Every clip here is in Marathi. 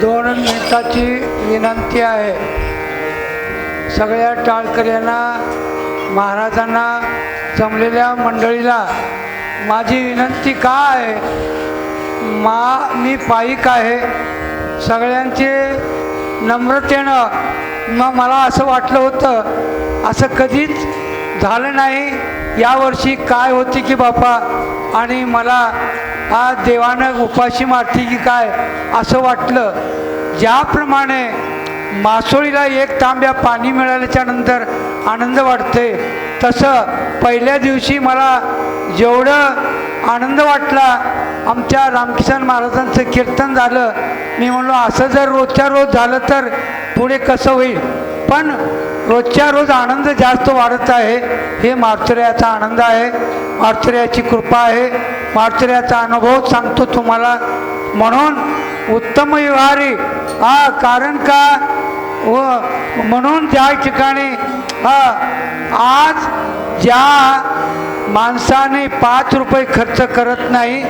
दोन मिनिटाची विनंती आहे. सगळ्या टाळकऱ्यांना महाराजांना जमलेल्या मंडळीला माझी विनंती का आहे मा मी पायिक आहे. सगळ्यांचे नम्रतेनं मग मला असं वाटलं होतं. असं कधीच झालं नाही. यावर्षी काय होती की बापा? आणि मला आज देवानं उपाशी मारते की काय? असं वाटलं. ज्याप्रमाणे मासोळीला एक तांब्या पाणी मिळाल्याच्या नंतर आनंद वाटते तसं पहिल्या दिवशी मला जेवढं आनंद वाटला आमच्या रामकिशन महाराजांचं कीर्तन झालं. मी म्हणलो असं जर रोजच्या रोज झालं तर पुढे कसं होईल? पण रोजच्या रोज आनंद जास्त वाढत आहे. हे मार्चर्याचा आनंद आहे. मार्चर्याची कृपा आहे. माथुर्याचा अनुभव सांगतो तुम्हाला. म्हणून उत्तम व्यवहारी. हा कारण का? व म्हणून ज्या ठिकाणी हा आज ज्या माणसाने पाच रुपये खर्च करत नाही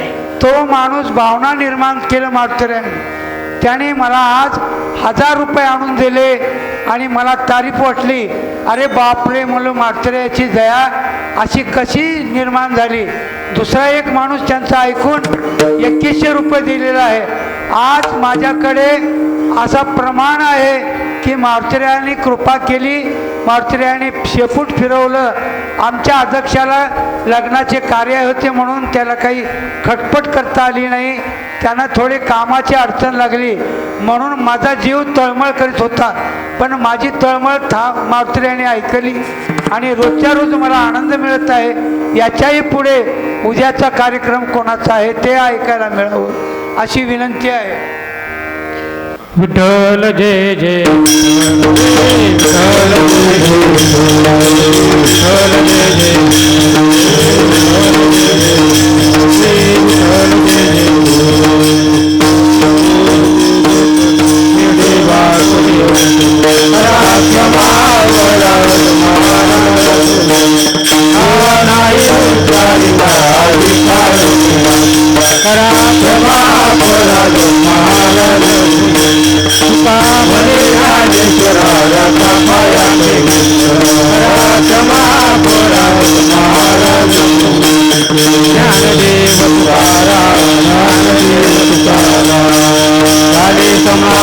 तो माणूस भावना निर्माण केलं माथुर्याने त्याने मला आज हजार रुपये आणून दिले आणि मला तारीफ वाटली. अरे बापरे म्हणून माथुर्याची दया अशी कशी निर्माण झाली? दुसरा एक माणूस त्यांचा ऐकून एकवीसशे रुपये दिलेला आहे. आज माझ्याकडे असा प्रमाण आहे की मार्चर्याने कृपा केली. मार्चर्याने शेपूट फिरवलं. आमच्या अध्यक्षाला लग्नाचे कार्य होते म्हणून त्याला काही खटपट करता आली नाही. त्यांना थोडी कामाची अडचण लागली. म्हणून माझा जीव तळमळ करीत होता. पण माझी तळमळ था मार्चर्याने ऐकली. आणि रोजच्या रोज मला आनंद मिळत आहे. याच्याही पुढे उद्याचा कार्यक्रम कोणाचा आहे ते ऐकायला मिळावं अशी विनंती आहे. विठ्ठल जय जय विठ्ठल जय जय विठ्ठल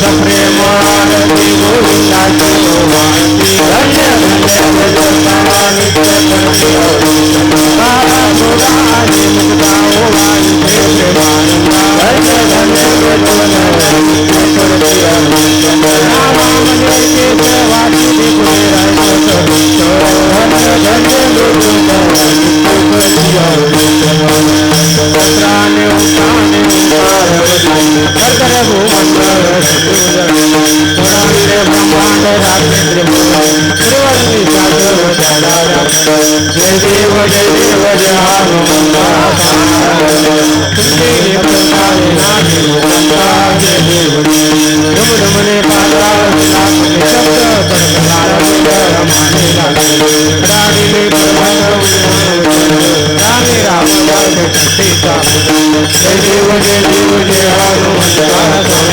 da frente. जय देव जय देव जय हनुमंता तुझे प्रकारे नाथे मुखंता जय देव डम डमने पादा लाखने शब्द कडकदार रमाने लागे राणीने राणी राम सीता जय देव जय देव जय हनुमंता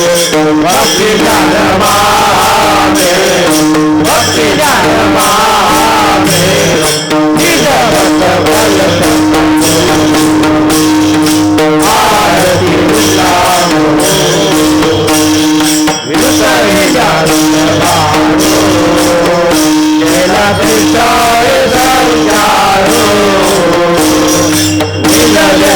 বিষয়ে সঞ্চার মিললে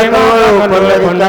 Gracias.